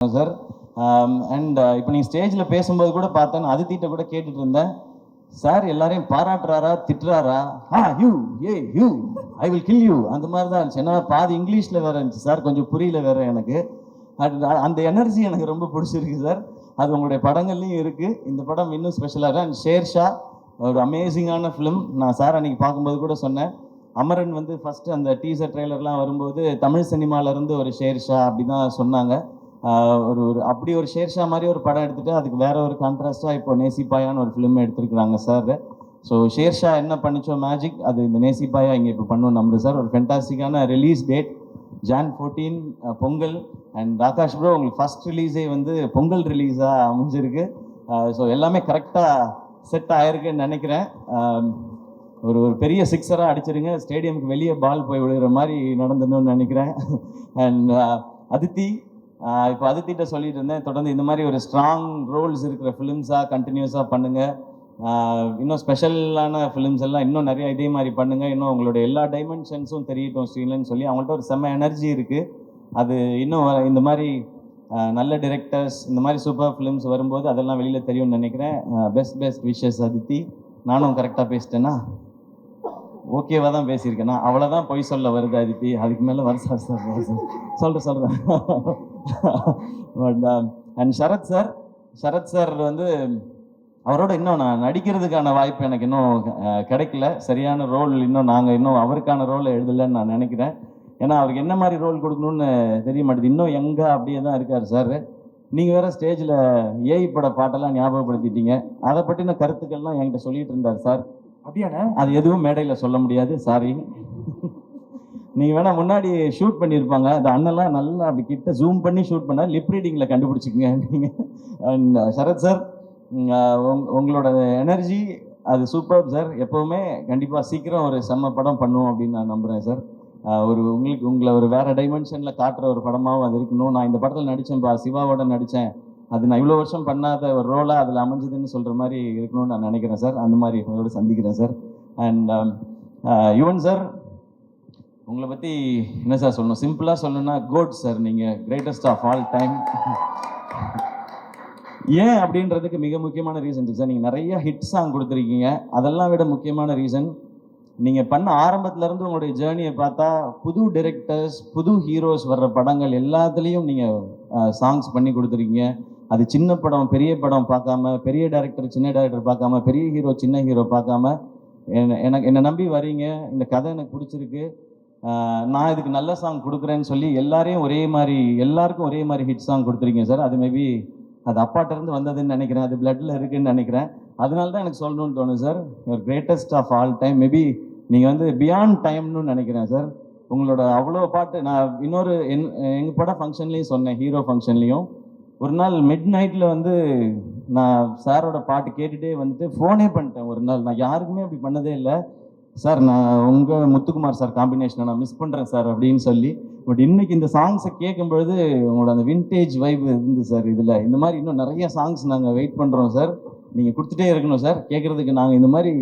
Sir and um, uh, இப்போ நீங்கள் ஸ்டேஜில் பேசும்போது கூட பார்த்தேன் அதித்திட்ட கூட கேட்டுட்டு இருந்தேன். சார் எல்லாரையும் பாராட்டுறாரா திட்டுறாரா? ஆ you hey you I will kill you அந்த மாதிரி தான் இருந்துச்சு. ஏன்னா பாதி இங்கிலீஷில் வேற இருந்துச்சு சார் கொஞ்சம் புரியல வேற எனக்கு. அது uh, அந்த எனர்ஜி எனக்கு ரொம்ப பிடிச்சிருக்கு சார் அது உங்களுடைய படங்கள்லையும் இருக்குது இந்த படம் இன்னும் ஸ்பெஷலாக அண்ட் ஷேர்ஷா ஒரு அமேசிங்கான ஃபிலிம் நான் சார் அன்னைக்கு பார்க்கும்போது கூட சொன்னேன். அமரன் வந்து ஃபஸ்ட்டு அந்த டீசர் ட்ரெய்லர்லாம் வரும்போது தமிழ் சினிமாவிலேருந்து இருந்து ஒரு ஷேர்ஷா அப்படி தான் சொன்னாங்க. ஒரு ஒரு அப்படி ஒரு ஷேர்ஷா மாதிரி ஒரு படம் எடுத்துட்டு அதுக்கு வேற ஒரு கான்ட்ராஸ்டாக இப்போ நேசிப்பாயான்னு ஒரு ஃபிலிம் எடுத்திருக்கிறாங்க சார் ஸோ ஷேர்ஷா என்ன பண்ணிச்சோ மேஜிக் அது இந்த நேசிப்பாயா இங்கே இப்போ பண்ணுவோம் நம்புறேன் சார் ஒரு ஃபென்டாஸ்டிக்கான release date Jan fourteen Pongal and Akash bro உங்களுக்கு ஃபர்ஸ்ட் ரிலீஸே வந்து பொங்கல் ரிலீஸாக அமைஞ்சிருக்கு. ஸோ எல்லாமே கரெக்டாக செட் ஆயிருக்குன்னு நினைக்கிறேன். ஒரு ஒரு பெரிய சிக்ஸராக அடிச்சிருங்க. ஸ்டேடியமுக்கு வெளியே பால் போய் விழுகிற மாதிரி நடந்துடணும்னு நினைக்கிறேன். அண்ட் அதித்தி இப்போ அதித்திட்ட சொல்லிட்டு இருந்தேன். தொடர்ந்து இந்த மாதிரி ஒரு ஸ்ட்ராங் ரோல்ஸ் இருக்கிற ஃபிலிம்ஸாக கண்டினியூஸாக பண்ணுங்கள் இன்னும் ஸ்பெஷலான ஃபிலிம்ஸ் எல்லாம் இன்னும் நிறைய இதே மாதிரி பண்ணுங்கள் இன்னும் உங்களோட எல்லா டைமென்ஷன்ஸும் தெரியட்டும் ஸ்ரீலன்னு சொல்லி. அவங்கள்ட்ட ஒரு செம்ம எனர்ஜி இருக்குது அது இன்னும் வ- இந்த மாதிரி நல்ல டிரெக்டர்ஸ் இந்த மாதிரி சூப்பர் ஃபிலிம்ஸ் வரும்போது அதெல்லாம் வெளியில் தெரியும்னு நினைக்கிறேன். பெஸ்ட் பெஸ்ட் விஷஸ் அதித்தி நானும் கரெக்டாக பேசிட்டேன்னா ஓகேவா தான் பேசியிருக்கேன். பேசியிருக்கேனா அவ்வளோதான் பொய் சொல்ல வருது அதித்தி அதுக்கு மேலே வர சார் சார் சொல்கிறேன் சொல்கிறேன் but and um, Sarath sir Sarath sir வந்து அவரோட இன்னும் நான் நடிக்கிறதுக்கான வாய்ப்பு எனக்கு இன்னும் கிடைக்கல. சரியான ரோல் இன்னும் நாங்கள் இன்னும் அவருக்கான ரோலை எழுதலைன்னு நான் நினைக்கிறேன். ஏன்னா அவருக்கு என்ன மாதிரி ரோல் கொடுக்கணும்னு தெரிய மாட்டேது. இன்னும் எங்கே அப்படியே தான் இருக்கார் சார் நீங்கள் வேறு ஸ்டேஜில் ஏஐ பட பாட்டெல்லாம் ஞாபகப்படுத்திட்டீங்க. அதை பற்றின கருத்துக்கள்லாம் என்கிட்ட சொல்லிகிட்டு இருந்தார் சார் அப்படியாண்ணே? அது எதுவும் மேடையில் சொல்ல முடியாது சாரி நீங்கள் வேணா முன்னாடி ஷூட் பண்ணியிருப்பாங்க. அந்த அண்ணெல்லாம் நல்லா அப்படி கிட்ட ஜூம் பண்ணி ஷூட் பண்ணால் லிப் ரீடிங்கில் கண்டுபிடிச்சிக்கங்க. நீங்கள் uh, சரத் சார் uh, உங்களோட எனர்ஜி அது சூப்பர் சார் எப்போவுமே கண்டிப்பாக சீக்கிரம் ஒரு செம்ம படம் பண்ணுவோம் அப்படின்னு நான் நம்புகிறேன் சார் uh, ஒரு உங்களுக்கு உங்களை ஒரு வேறு டைமென்ஷனில் காட்டுற ஒரு படமாகவும் அது இருக்கணும். நான் இந்த படத்தில் நடித்தேன் பா சிவாவோட நடித்தேன் அது நான் இவ்வளோ வருஷம் பண்ணாத ஒரு ரோலாக அதில் அமைஞ்சதுன்னு சொல்கிற மாதிரி இருக்கணும்னு நான் நினைக்கிறேன் சார் அந்த மாதிரி உங்களோட சந்திக்கிறேன் சார் அண்ட் யுவன் சார் உங்களை பற்றி என்ன சார் சொல்லணும்? சிம்பிளாக சொல்லணும்னா கோட் சார் நீங்கள் கிரேட்டஸ்ட் ஆஃப் ஆல் டைம் ஏன் அப்படின்றதுக்கு மிக முக்கியமான ரீசன் இருக்கு சார் நீங்கள் நிறைய ஹிட் சாங் கொடுத்துருக்கீங்க. அதெல்லாம் விட முக்கியமான ரீசன் நீங்கள் பண்ண ஆரம்பத்துலேருந்து உங்களுடைய ஜேர்னியை பார்த்தா புது டிரெக்டர்ஸ் புது ஹீரோஸ் வர்ற படங்கள் எல்லாத்துலேயும் நீங்கள் சாங்ஸ் uh, பண்ணி கொடுத்துருக்கீங்க. அது சின்ன படம் பெரிய படம் பார்க்காம பெரிய டேரக்டர் சின்ன டைரக்டர் பார்க்காம பெரிய ஹீரோ சின்ன ஹீரோ பார்க்காம என்ன எனக்கு என்னை நம்பி வரீங்க. இந்த கதை எனக்கு பிடிச்சிருக்கு. நான் இதுக்கு நல்ல சாங் கொடுக்குறேன்னு சொல்லி எல்லாரையும் ஒரே மாதிரி எல்லாருக்கும் ஒரே மாதிரி ஹிட் சாங் கொடுத்துருக்கீங்க சார் அது மேபி அது அப்பாட்டிருந்து வந்ததுன்னு நினைக்கிறேன். அது பிளட்டில் இருக்குன்னு நினைக்கிறேன். அதனால தான் எனக்கு சொல்லணும்னு தோணுது sir your greatest of all time maybe நீங்கள் வந்து பியாண்ட் டைம்னு நினைக்கிறேன் சார் உங்களோட அவ்வளோ பாட்டு நான் இன்னொரு என் எங்கள் படம் ஃபங்க்ஷன்லேயும் சொன்னேன் ஹீரோ ஃபங்க்ஷன்லேயும் ஒரு நாள் மிட் நைட்டில் வந்து நான் சாரோட பாட்டு கேட்டுகிட்டே வந்துட்டு ஃபோனே பண்ணிட்டேன் ஒரு நாள். நான் யாருக்குமே அப்படி பண்ணதே இல்லை. சார் நான் உங்கள் முத்துக்குமார் சார் காம்பினேஷனை நான் மிஸ் பண்ணுறேன் சார் அப்படின்னு சொல்லி. பட் இன்னைக்கு இந்த சாங்ஸை கேட்கும்பொழுது உங்களோட அந்த வின்டேஜ் வைப் இருந்து சார் இதில். இந்த மாதிரி இன்னும் நிறைய சாங்ஸ் நாங்கள் வெயிட் பண்ணுறோம் சார் நீங்கள் கொடுத்துட்டே இருக்கணும் சார் கேட்குறதுக்கு நாங்கள் இந்த மாதிரி